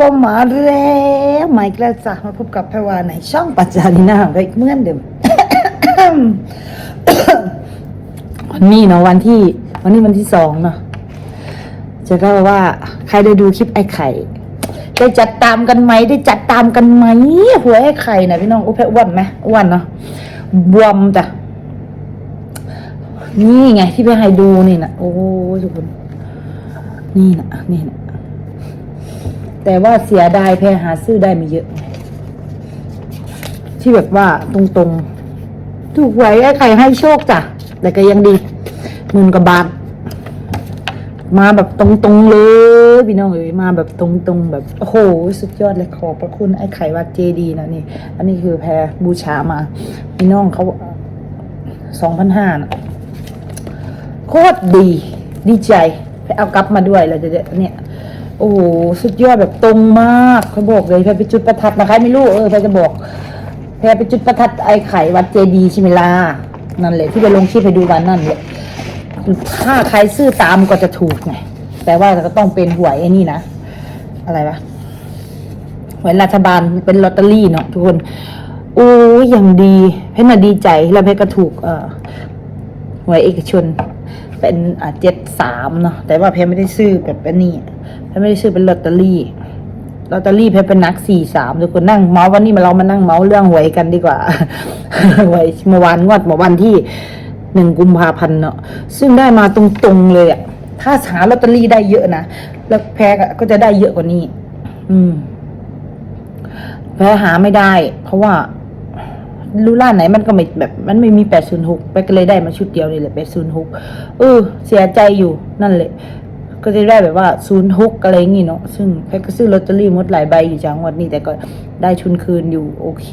วัสดีค่ะทุกคนพบกับหมาแล้วใหม่กระจ้ามาพบกับพวาในช่องปัจจานีนาของเราอีกเหมื่อนเดิมวันนี้เนาะวันที่ วันนี้วันที่สองเนาะจะก็ว่าใครได้ดูคลิปไอ้ไข่ ได้จัดตามกันไหมได้จัดตามกันไหมหัวไอ้ไข่นะพี่น้องอุ้ยแพอ้วนไหมอ้วนเนาะบวมจ้ะนี่ไงที่ไปให้ดูนี่นะโอ้ทุกคนนี่นะนี่นะ แต่ว่าเสียดายแพรหาซื้อได้ไม่เยอะ ที่แบบว่าตรงๆ ถูกหวยไอ้ไข่ให้โชคจ้ะ แต่ก็ยังดีหมื่นกว่าบาท มาแบบตรงๆเลยพี่น้องเอ๋ยมาแบบตรงๆ แบบโอ้โหสุดยอดเลยขอบพระคุณไอ้ไข่วัดเจดีนะนี่ อันนี้คือแพรบูชามา พี่น้องเขาสองพันห้าโคตรดี ดีใจไปเอากลับมาด้วยแล้วเดี๋ยวเนี่ย โอ้โหสุดยอดแบบตรงมากเขาบอกเลยแพรไปจุดประทัดนะคะไม่รู้เออแพรจะบอกแพรไปจุดประทัดไอ้ไข่วัดเจดีช่ไหมล่ะนั่นแหละที่ไปลงคลิปไปดูวันนั่นแหละถ้าใครซื้อตามก็จะถูกไงแต่ว่าก็ต้องเป็นหวยไอ้นี่นะอะไรวะหวยรัฐบาลเป็นลอตเตอรี่เนาะทุกคนโอ้ยอย่างดีเพชรน่ะดีใจแล้วเพชรก็ถูกเอ่อหวยเอกชน เป็นอ่าเจ็ดสามเนาะแต่ว่าเพชรไม่ได้ซื้อแบบเป็นนี่ เพชรไม่ได้ซื้อเป็นลอตเตอรี่ลอตเตอรี่เพชรเป็นนักสี่สามทุกคนนั่งเมาส์วันนี้มาเรามานั่งเมาส์เรื่องหวยกันดีกว่าหวยเมื่อวานงวดเมื่อวันที่หนึ่งกุมภาพันธ์เนาะซึ่งได้มาตรงๆเลยอะถ้าหาลอตเตอรี่ได้เยอะนะแล้วแพ้ก็จะได้เยอะกว่านี้ อืม แพ้หาไม่ได้ เพราะว่ารู้ร้าไหนมันก็ไม่แบบ มันไม่มีแปดศูนย์หกไปก็เลยได้มาชุดเดียวนี่แหละแปดศูนย์หกเออ เสียใจอยู่นั่นแหละ ก็จะได้แบบว่าศูนย์หกอะไรอย่างงี้เนาะซึ่งแพ้ก็ซื้อลอตเตอรี่มดหลายใบอยู่จังวันนี้แต่ก็ได้ชุนคืนอยู่โอเค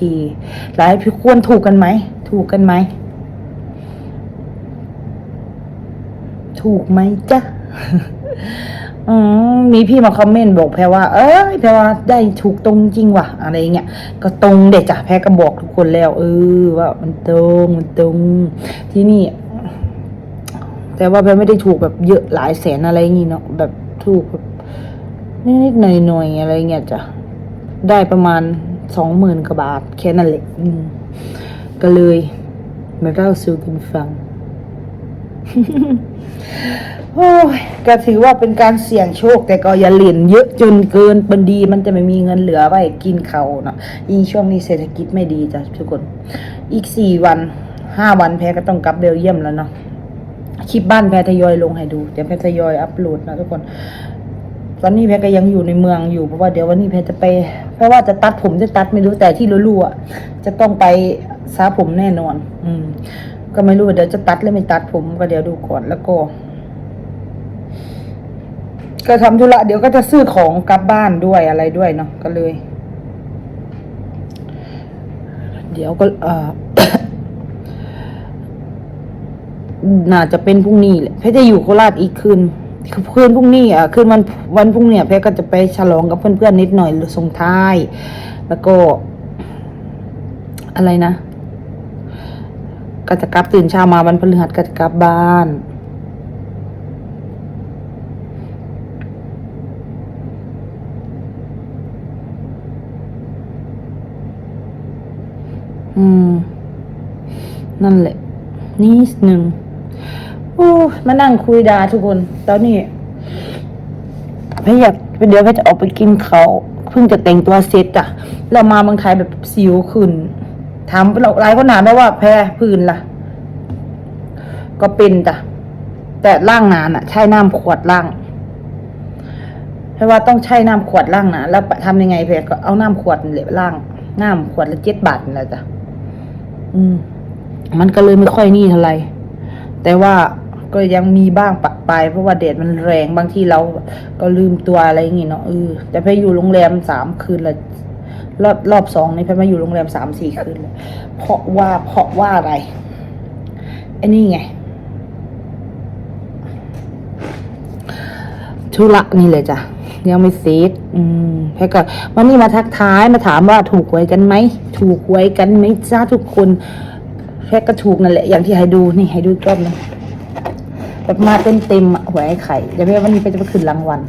หลายพี่ควรถูกกันไหม ถูกกันไหม ถูกไหมจ๊ะอืมมีพี่มาคอมเมนต์บอกแพรว่า เอ้ยแพรว่าได้ถูกตรงจริงว่ะ อะไรเงี้ยก็ตรงเด็ดจ้ะแพรก็บอกทุกคนแล้ว เออว่ามันตรงมันตรงที่นี่ แต่ว่าแพรไม่ได้ถูกแบบเยอะหลายแสนอะไรอย่างี้เนาะแบบถูกแบบนิดๆหน่อยๆอะไรเงี้ยจ้ะได้ประมาณสองหมื่นกว่าบาท แค่นั้นแหละก็เลยมาเล่าสู่กันฟังโอ้ยก็ถือว่าเป็นการเสี่ยงโชค แต่ก็อย่าเหรียญเยอะจนเกินบันดีมันจะไม่มีเงินเหลือไว้กินเขาเนาะอีช่วงนี้เศรษฐกิจไม่ดีจ้ะทุกคน อีกสี่วันห้าวันแพ้ก็ต้องกลับเบลเยียมแล้วเนาะ คลิปบ้านแพ้ทยอยลงให้ดูเดี๋ยวแพ้ทยอยอัปโหลดนะทุกคนตอนนี้แพ้ก็ยังอยู่ในเมืองอยู่เพราะว่าเดี๋ยววันนี้แพ้จะไป เพราะว่าจะตัดผมจะตัดไม่รู้แต่ที่รู้ๆอะจะต้องไปซาผมแน่นอน อืม ก็ไม่รู้เดี๋ยวจะตัดหรือไม่ตัดผมก็เดี๋ยวดูก่อนแล้วก็ ก็ทำธุระเดี๋ยวก็จะซื้อของกลับบ้านด้วยอะไรด้วยเนาะก็เลย เดี๋ยวก็เออ น่าจะเป็นพรุ่งนี้แหละเพชรจะอยู่โคราชอีกคืนคืนพรุ่งนี้อะคืนวันวันพรุ่งเนี่ยเพชรก็จะไปฉลองกับเพื่อนๆนิดหน่อยส่งท้าย แล้วก็ อะไรนะก็จะกลับตื่นเช้ามาวันพฤหัสก็จะกลับบ้านอืม นั่นแหละนิดหนึ่ง โอ้มานั่งคุยดาทุกคน ตอนนี้พี่อยากเดี๋ยวพี่จะออกไปกินเขาเพิ่งจะแต่งตัวเสร็จอะเรามาเมืองไทยแบบสิวขึ้น ถามเราหลายคนถามได้ว่าแพ้พื้นล่ะ ก็เป็นจ้ะแต่ล่างนานอะใช้น้ำขวดล่างเพราะว่าต้องใช้น้ำขวดล่างนะแล้วทำยังไงแพรก็เอาน้ำขวดนี่แหละล่างน้ำขวดละเจ็ดบาทนะจ้ะอืม มันก็เลยไม่ค่อยนี่เท่าไหร่แต่ว่า ก็ยังมีบ้างปะปลายเพราะว่าแดดมันแรงบางทีเราก็ลืมตัวอะไรอย่างงี้เนาะเออแต่ไปอยู่โรงแรมสามคืนลยรอบรอบสองนี่ไปมาอยู่โรงแรมสามสี่คืนเลยเพราะว่าเพราะว่าอะไรไอ้นี่ไงธุระนี่เลยจ้ะยังไม่เสร็จอืมแค่ก็วันนี้มาทักทายมาถามว่าถูกหวยกันไหมถูกหวยกันไหมจ้าทุกคนแค่ก็ถูกนั่นแหละอย่างที่ให้ดูนี่ให้ดูอีกรอบนึง แบบมาเต็มเต็มอะหวยไอ้ไข่เดี๋ยวแม่วันนี้ไปจะไปขึ้นรางวัล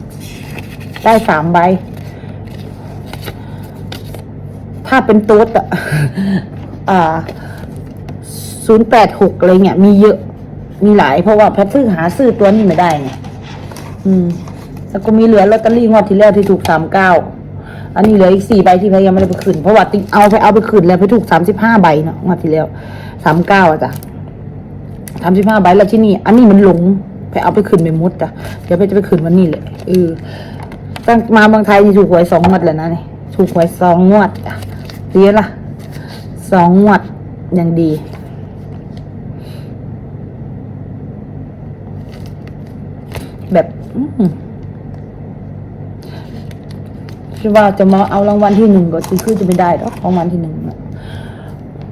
ได้สามใบ ถ้าเป็นต๊ดอะอ่าศูนย์แปดหกอะไรเงี้ยมีเยอะมีหลาย เพราะว่าแพทซื้อหาซื้อตัวนี้ไม่ได้ไงอืม แล้วก็มีเหลือลอตเตอรี่งวดที่แล้วที่ถูกสามเก้าอันนี้เหลืออีกสี่ใบที่พทยังไม่ได้ไปคืนเพราะว่าติ๊กเอาไปเอาไปคืนแล้วไปถูกสามสิบห้าใบเนาะงวดที่แล้วสามเก้าอะจ้ะ สามสิบห้าใบแล้วที่นี่ อันนี้มันหลง ไปเอาไปคืนไปหมดจ้ะเดี๋ยวไปจะไปคืนวันนี้เลยเออตั้งมาเมืองไทยนี่ถูกหวยสองงวดแล้วนะนี่ถูกหวยสองงวดจ้ะเรียล่ะสองงวดอย่างดีแบบคิดว่าจะมาเอารางวัลที่หนึ่งก็คือจะไม่ได้หรอกรางวัลที่หนึ่งนะ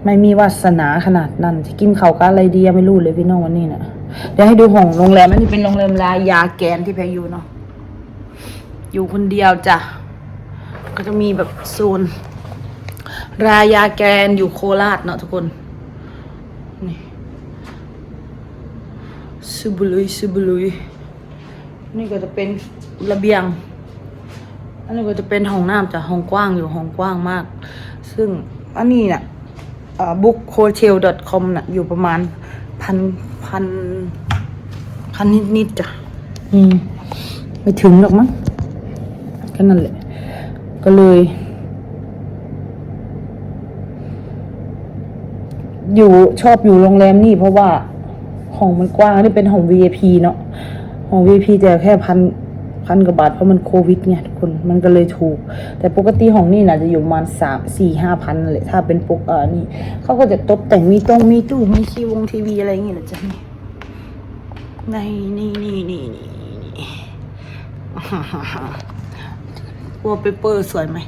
ไม่มีวาสนาขนาดนั้นจะกินเขากับอะไรดียังไม่รู้เลยพี่น้องวันนี้นะเดี๋ยวให้ดูห้องโรงแรมอันนี้เป็นโรงแรมลายาแกนที่แพรอยู่เนาะอยู่คนเดียวจ้ะก็จะมีแบบโซนรายาแกนอยู่โคราชเนาะทุกคนนี่ซูบุลุยซูบุลุยนี่ก็จะเป็นระเบียง อันนี้ก็จะเป็นห้องน้ำจ้ะห้องกว้างอยู่ห้องกว้างมาก ซึ่งอันนี้เนี่ย bookhotel.com น่ะ อยู่ประมาณพันพันพันนิดๆจ้ะ อืม ไม่ถึงหรอกมั้งก็นั่นแหละ ก็เลย อยู่ชอบอยู่โรงแรมนี่เพราะว่าห้องมันกว้างนี่เป็นห้อง VIP เนาะห้อง VIP แต่แค่พัน พันกว่าบาทเพราะมันโควิดไงทุกคนมันก็เลยถูก แต่ปกติห้องนี่น่าจะอยู่ประมาณสามสี่ห้าพันเลยถ้าเป็นปกเออนี่เขาก็จะตกแต่งมีตรงมีตู้มีทีวงทีวีอะไรอย่างเงี้ยนะจ๊ะนี่ในนี่นี่นี่นี่นี่วอลเปเปอร์สวยไหม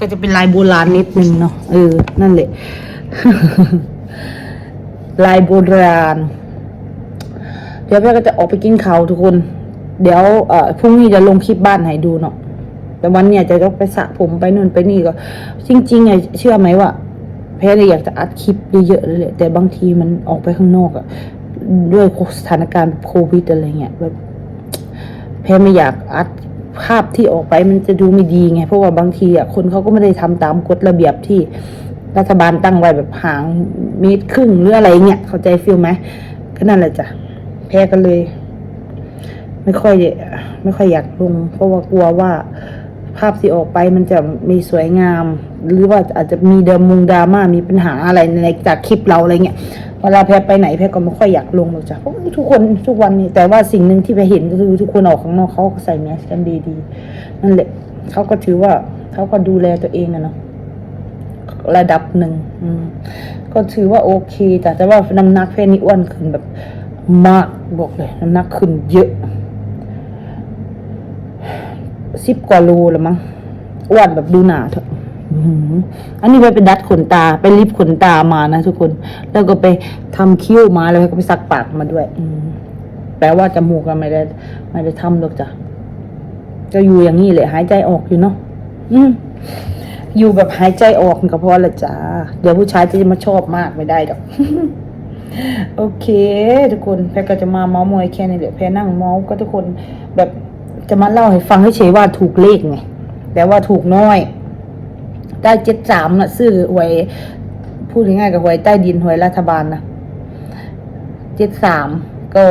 ก็จะเป็นลายโบราณนิดนึงเนาะเออ นั่นแหละลายโบราณเดี๋ยวแม่ก็จะออกไปกินเขาวทุกคน เดี๋ยวเอ่อพรุ่งนี้จะลงคลิปบ้านให้ดูเนาะแต่วันเนี้ยจะต้องไปสระผมไปนู่นไปนี่ก็ จริงๆไงเชื่อไหมว่าแพทย์อยากจะอัดคลิปเยอะๆเลยแต่บางทีมันออกไปข้างนอกอะด้วยสถานการณ์โควิดอะไรเงี้ยแบบแพรไม่อยากอัดภาพที่ออกไปมันจะดูไม่ดีไง เพราะว่าบางทีอะคนเขาก็ไม่ได้ทำตามกฎระเบียบที่รัฐบาลตั้งไว้แบบห่างเมตรครึ่งหรืออะไรเงี้ยเข้าใจฟิลไหมก็นั่นแหละจ้ะแพรก็เลย ไม่ค่อยไม่ค่อยอยากลง เพราะว่ากลัวว่าภาพที่ออกไปมันจะไม่สวยงาม หรือว่าอาจจะมีเดมงดราม่ามีปัญหาอะไรในจากคลิปเราอะไรเงี้ยเวลาแพรไปไหนแพรก็ไม่ค่อยอยากลงหรอกจ้ะเพราะทุกคนทุกวันนี้แต่ว่าสิ่งหนึ่งที่แพรเห็นก็คือทุกคนออกข้างนอกเขาใส่แมสกันดีๆนั่นแหละเขาก็ถือว่าเขาก็ดูแลตัวเองอะเนาะระดับหนึ่งก็ถือว่าโอเคจ้ะแต่ว่าน้ำหนักแพรนี่อ้วนขึ้นแบบมากบอกเลยน้ำหนักขึ้นเยอะ สิบกว่าโลล้วมั้งอ้วนแบบดูหนาเถอะอันนี้ไปไปดัดขนตา ไปลิฟขนตามานะทุกคน แล้วก็ไปทำคิ้วมาแล้วก็ไปสักปากมาด้วย อืแปลว่าจมูกก็ไม่ได้ ไม่ได้ทำหรอกจ้ะจะอยู่อย่างนี้เลยหายใจออกอยู่เนาะอืมอยู่แบบหายใจออกก็พอละจ้าเดี๋ยวผู้ชายจะมาชอบมากไม่ได้ดอก โอเค ทุกคนแพรก็จะมาเมาส์มอยแค่นี้แหละแพรนั่งเมาส์ก็ทุกคนแบบ จะมาเล่าให้ฟังให้เฉยว่าถูกเลขไงแต่ว่าถูกน้อย ได้เจ็ดสามนะซื้อหวยพูดง่ายๆกับหวยใต้ดินหวยรัฐบาลนะเจ็ดสามก็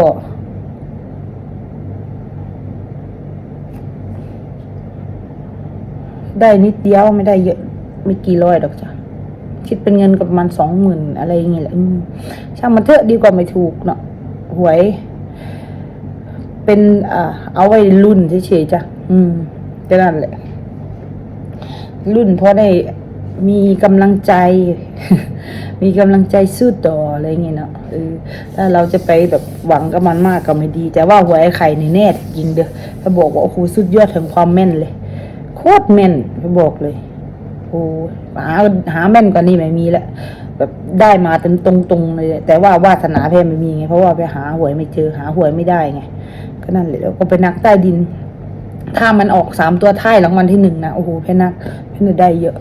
ได้นิดเดียวไม่ได้เยอะไม่กี่ร้อยดอกจ้ะคิดเป็นเงินก็ประมาณสองหมื่นอะไรอย่างเงี้ยแหละช่างมันเถอะดีกว่าไม่ถูกเนาะหวย เป็นอ่าเอาไว้รุ่นเฉยๆจ้ะ อืมก็นั่นแหละ รุ่นเพราะได้มีกำลังใจ มีกำลังใจสู้ต่ออะไรเงี้ยเนาะเออถ้าเราจะไปแบบหวังกับมันมากก็ไม่ดี แต่ว่าหัวยไข่ในแน่จริงเด้อถ้าบอกว่าโอ้โหสุดยอดถึงความแม่นเลย โคตรแม่นเขาบอกเลยโอ้หาหาแม่นกว่านี้ไม่มีแล้วแบบได้มาเต็มตรงๆเลยแต่ว่าวาสนาแพรไม่มีไงเพราะว่าไปหาหวยไม่เจอหาหวยไม่ได้ไง ก็นั่นแหละแล้วก็ไปนักใต้ดิน ถ้ามันออกสามตัวท้ายรางวัลที่หนึ่งนะโอ้โหเพนักเพนได้เยอะ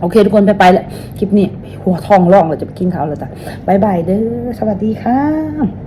โอเคทุกคนไปไปแล้วคลิปนี้หัวทองร่องเราจะไปกินข้าวแล้วจ้ะบายบายเด้อสวัสดีค่ะ